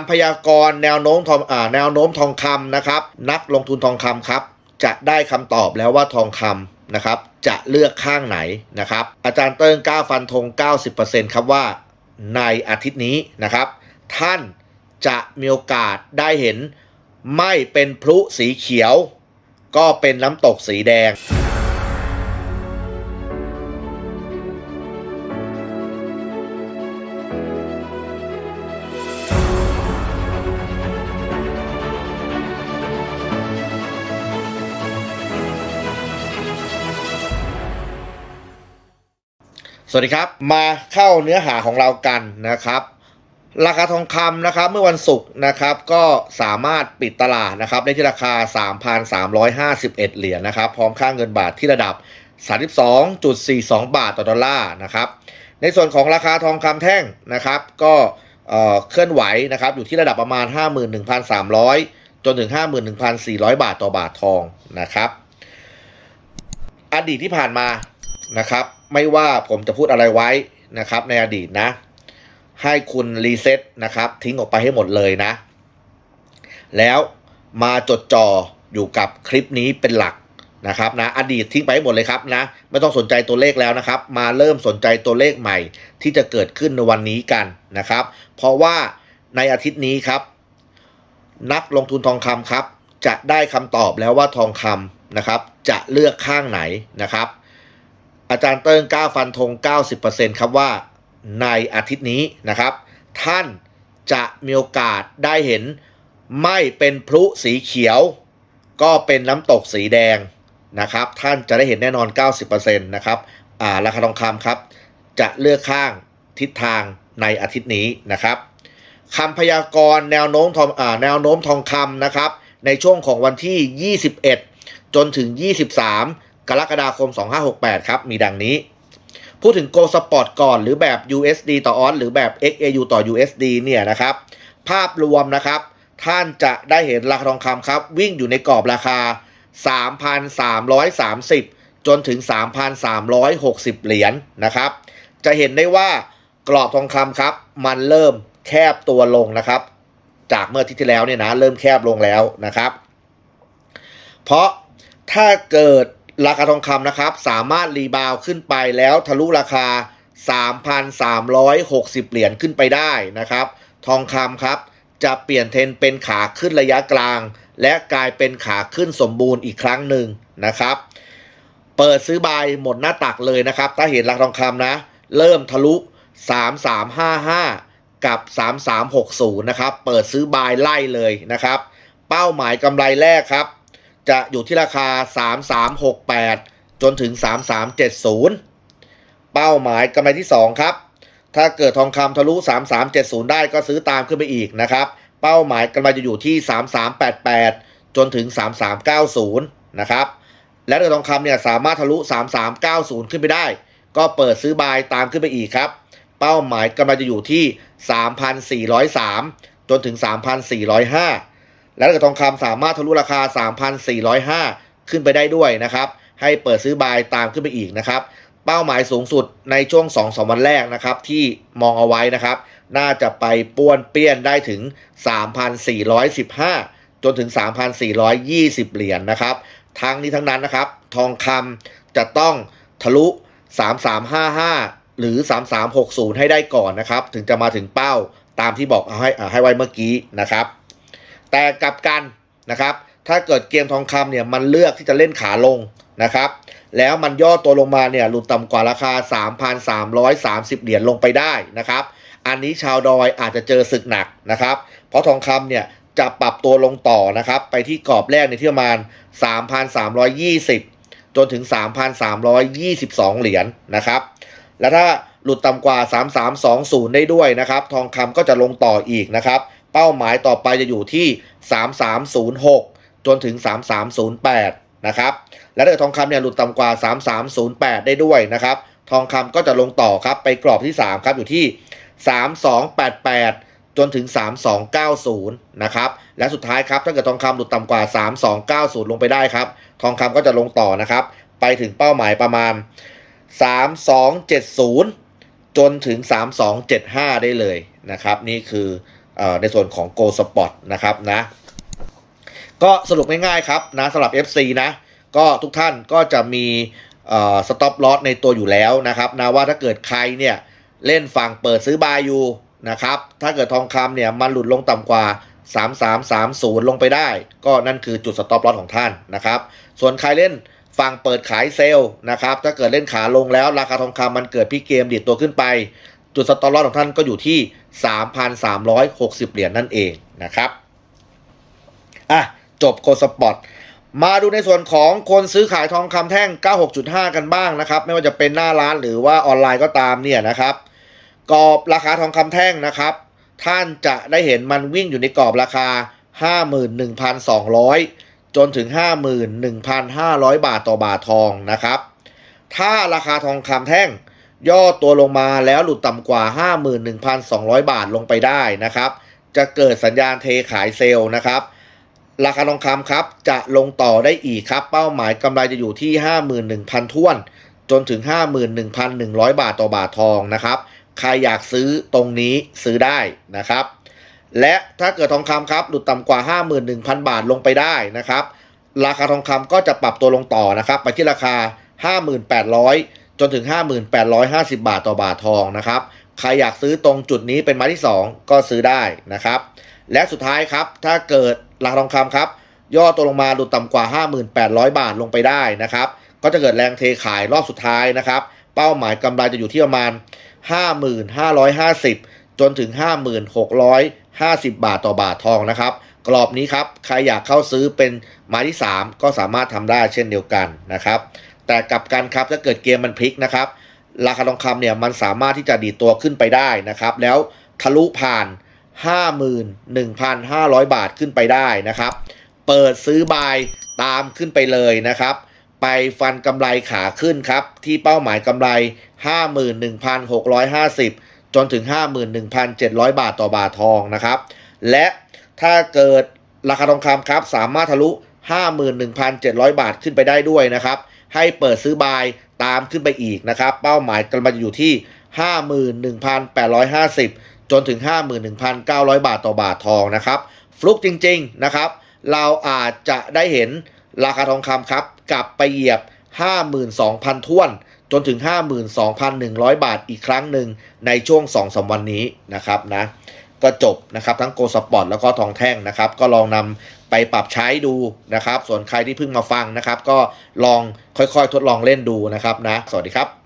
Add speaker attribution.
Speaker 1: ำพยากรณ์แนวโน้มทองอ่าแนวโน้มทองคำนะครับ นักลงทุนทองคำครับ จะได้คำตอบแล้วว่าทองคำนะครับ จะเลือกข้างไหนนะครับ อาจารย์เติ้งกล้าฟันธง90%ครับว่าในอาทิตย์นี้นะครับ ท่านจะมีโอกาสได้เห็นไม่เป็นพลุสีเขียว ก็เป็นน้ำตกสีแดง สวัสดีครับ มาเข้าเนื้อหาของเรากันนะครับ ราคาทองคำนะครับเมื่อวันศุกร์นะครับก็สามารถปิดตลาดนะครับได้ที่ราคา 3,351 เหรียญนะครับ พร้อมค่าเงินบาทที่ระดับ 32.42 บาทต่อดอลลาร์นะครับ ในส่วนของราคาทองคำแท่งนะครับ ก็เอ่อเคลื่อนไหวนะครับอยู่ที่ระดับประมาณ 51,300 จนถึง 51,400 บาทต่อบาททองนะครับ อดีตที่ผ่านมา นะครับ ไม่ว่าผมจะพูดอะไรไว้นะครับ ในอดีตนะ ให้คุณรีเซ็ตนะครับ ทิ้งออกไปให้หมดเลยนะ แล้วมาจดจ่ออยู่กับคลิปนี้เป็นหลักนะครับนะอดีตทิ้งไปให้หมดเลยครับนะ ไม่ต้องสนใจตัวเลขแล้วนะครับ มาเริ่มสนใจตัวเลขใหม่ ที่จะเกิดขึ้นในวันนี้กันนะครับ เพราะว่าในอาทิตย์นี้ครับ นักลงทุนทองคำครับ จะได้คำตอบแล้วว่าทองคำนะครับ จะเลือกข้างไหนนะครับ อาจารย์เติ้งกล้าฟันธง 90%ครับว่าในอาทิตย์นี้นะครับ ท่านจะมีโอกาสได้เห็นไม่เป็นพลุสีเขียว ก็เป็นน้ำตกสีแดงนะครับ ท่านจะได้เห็นแน่นอน 90%นะครับอ่าราคาทองคำครับ จะเลือกข้างทิศทางในอาทิตย์นี้นะครับคำพยากรณ์แนวโน้มทองอ่าแนวโน้มทองคำนะครับ ในช่วงของวันที่ 21 จนถึง 23 กรกฎาคม 2568 ครับ มีดังนี้ พูดถึง Go Spot ก่อนหรือแบบ USD ต่อออนหรือแบบ XAU ต่อ USD เนี่ยนะครับ ภาพรวมนะครับ ท่านจะได้เห็นราคาทองคำครับ วิ่งอยู่ในกรอบราคา 3,330 จนถึง 3,360 เหรียญนะครับ จะเห็นได้ว่ากรอบทองคำครับ มันเริ่มแคบตัวลงนะครับ จากเมื่อทิตย์ที่แล้วเนี่ยนะ เริ่มแคบลงแล้วนะครับ เพราะถ้าเกิด ราคาทองคำนะครับ สามารถรีบาวขึ้นไปแล้วทะลุราคา 3,360 เหรียญขึ้นไปได้นะครับ ทองคำครับ จะเปลี่ยนเทรนเป็นขาขึ้นระยะกลาง และกลายเป็นขาขึ้นสมบูรณ์อีกครั้งหนึ่งนะครับ เปิดซื้อบายหมดหน้าตักเลยนะครับ ถ้าเห็นราคาทองคำนะ เริ่มทะลุ 3355 กับ 3360 นะครับ เปิดซื้อบายไล่เลยนะครับ เป้าหมายกำไรแรกครับ จะอยู่ที่ราคา 3368 จนถึง 3370 เป้าหมายกำไรที่ 2 ครับ ถ้าเกิดทองคำทะลุ 3370 ได้ก็ซื้อตามขึ้นไปอีกนะครับ เป้าหมายกำไรจะอยู่ที่ 3388 จนถึง 3390 นะครับ และถ้าทองคำเนี่ยสามารถทะลุ 3390 ขึ้นไปได้ ก็เปิดซื้อบายตามขึ้นไปอีกครับ เป้าหมายกำลังจะอยู่ที่ 3,403 จนถึง 3,405 และถ้าเกิดทองคำสามารถทะลุราคา 3,405 ขึ้นไปได้ด้วยนะครับ ให้เปิดซื้อบายตามขึ้นไปอีกนะครับ เป้าหมายสูงสุดในช่วง2-3วันแรกนะครับ ที่มองเอาไว้นะครับ น่าจะไปป้วนเปี้ยนได้ถึง 3,415 จนถึง 3,420 เหรียญนะครับ ทั้งนี้ทั้งนั้นนะครับ ทองคำจะต้องทะลุ 3355 หรือ 3360 ให้ได้ก่อนนะครับ ถึงจะมาถึงเป้าตามที่บอกเอาให้ให้ไว้เมื่อกี้นะครับ แต่กลับกันนะครับ ถ้าเกิดเกมทองคำเนี่ยมันเลือกที่จะเล่นขาลงนะครับ แล้วมันย่อตัวลงมาเนี่ยหลุดต่ำกว่าราคา 3,330 เหรียญลงไปได้นะครับ อันนี้ชาวดอยอาจจะเจอศึกหนักนะครับ เพราะทองคำเนี่ยจะปรับตัวลงต่อนะครับ ไปที่กรอบแรกในที่ประมาณ 3,320 จนถึง 3,322 เหรียญนะครับ แล้วถ้าหลุดต่ำกว่า 3320 ได้ด้วยนะครับ ทองคำก็จะลงต่ออีกนะครับ เป้าหมายต่อไปจะอยู่ที่ 3306 จนถึง 3308 นะครับ และถ้าเกิดทองคำเนี่ยหลุดต่ำกว่า 3308 ได้ด้วยนะครับ ทองคำก็จะลงต่อครับไปกรอบที่ 3 ครับอยู่ที่ 3288จนถึง 3290 นะครับ และสุดท้ายครับ ถ้าเกิดทองคำหลุดต่ำกว่า 3290 ลงไปได้ครับ ทองคำก็จะลงต่อนะครับ ไปถึงเป้าหมายประมาณ 3270 จนถึง 3275 ได้เลยนะครับ นี่คือ ในส่วนของ Go Spot นะครับนะ ก็สรุปง่ายๆครับนะสำหรับ FC นะ ก็ทุกท่านก็จะมีสต็อปลอสในตัวอยู่แล้วนะครับนะว่าถ้าเกิดใครเนี่ยเล่นฝั่งเปิดซื้อบายอยู่นะครับ ถ้าเกิดทองคำเนี่ยมันหลุดลงต่ำกว่า 3330 ลงไปได้ ก็นั่นคือจุดสต็อปลอสของท่านนะครับ ส่วนใครเล่นฝั่งเปิดขายเซลล์นะครับ ถ้าเกิดเล่นขาลงแล้วราคาทองคำมันเกิดพี่เกมดีดตัวขึ้นไป จุดสต็อปลอสของท่านก็อยู่ที่ 3,360 เหรียญนั่นเองนะครับ อะ จบโคสปอร์ตมาดูในส่วนของคนซื้อขายทองคำแท่ง 96.5 กันบ้างนะครับ ไม่ว่าจะเป็นหน้าร้านหรือว่าออนไลน์ก็ตามเนี่ยนะครับกรอบราคาทองคำแท่งนะครับ ท่านจะได้เห็นมันวิ่งอยู่ในกรอบราคา 51,200 จนถึง 51,500 บาทต่อบาททองนะครับ ถ้าราคาทองคำแท่ง ย่อตัวลงมาแล้วหลุดต่ำกว่า 51,200 บาทลงไปได้นะครับ จะเกิดสัญญาณเทขายเซลล์นะครับ ราคาทองคำครับจะลงต่อได้อีกครับ เป้าหมายกำไรจะอยู่ที่ 51,000ท้วน จนถึง 51,100 บาทต่อบาททองนะครับ ใครอยากซื้อตรงนี้ซื้อได้นะครับ และถ้าเกิดทองคำครับหลุดต่ำกว่า 51,000 บาทลงไปได้นะครับ ราคาทองคำก็จะปรับตัวลงต่อนะครับ ไปที่ราคา 5800 จนถึง 5850 บาทต่อบาททองนะครับ ใครอยากซื้อตรงจุดนี้เป็นไม้ที่ 2 ก็ซื้อได้นะครับ และสุดท้ายครับ ถ้าเกิดราคาทองคำครับ ย่อตัวลงมาหลุดต่ำกว่า 5800 บาทลงไปได้นะครับ ก็จะเกิดแรงเทขายรอบสุดท้ายนะครับ เป้าหมายกำไรจะอยู่ที่ประมาณ 5550 จนถึง 5650 บาทต่อบาททองนะครับ กรอบนี้ครับ ใครอยากเข้าซื้อเป็นไม้ที่ 3 ก็สามารถทำได้เช่นเดียวกันนะครับ แต่กลับกันครับถ้าเกิดเกมมันพลิกนะครับ ราคาทองคำเนี่ยมันสามารถที่จะดีตัวขึ้นไปได้นะครับ แล้วทะลุผ่าน 51,500 บาทขึ้นไปได้นะครับ เปิดซื้อบายตามขึ้นไปเลยนะครับ ไปฟันกำไรขาขึ้นครับ ที่เป้าหมายกำไร 51,650 จนถึง 51,700 บาทต่อบาททองนะครับ และถ้าเกิดราคาทองคำครับ สามารถทะลุ 51,700 บาทขึ้นไปได้ด้วยนะครับ ให้เปิดซื้อบายตามขึ้นไปอีกนะครับ เป้าหมายกำไรจะอยู่ที่ 51,850 จนถึง 51,900 บาทต่อบาททองนะครับ ฟลุกจริงๆนะครับ เราอาจจะได้เห็นราคาทองคำครับกลับไปเหยียบ 52,000ท้วน จนถึง 52,100 บาทอีกครั้งหนึ่งในช่วง 2-3 วันนี้นะครับนะ ก็จบนะครับ ทั้งโกสปอร์ตแล้วก็ทองแท่งนะครับ ก็ลองนำไปปรับใช้ดูนะครับ ส่วนใครที่เพิ่งมาฟังนะครับ ก็ลองค่อยๆทดลองเล่นดูนะครับนะ สวัสดีครับ